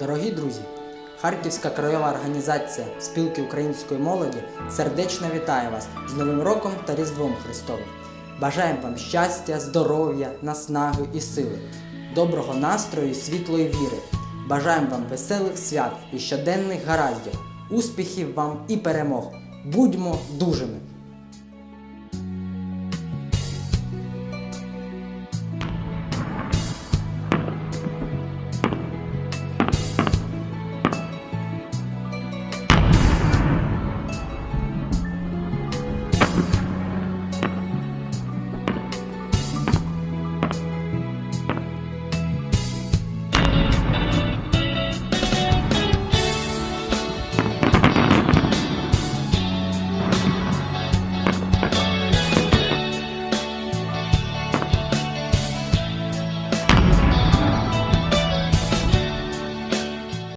Дорогі друзі, Харківська краєва організація спілки української молоді сердечно вітає вас з Новим роком та Різдвом Христовим. Бажаємо вам щастя, здоров'я, наснаги і сили, доброго настрою і світлої віри. Бажаємо вам веселих свят і щоденних гараздів, успіхів вам і перемог. Будьмо дужими!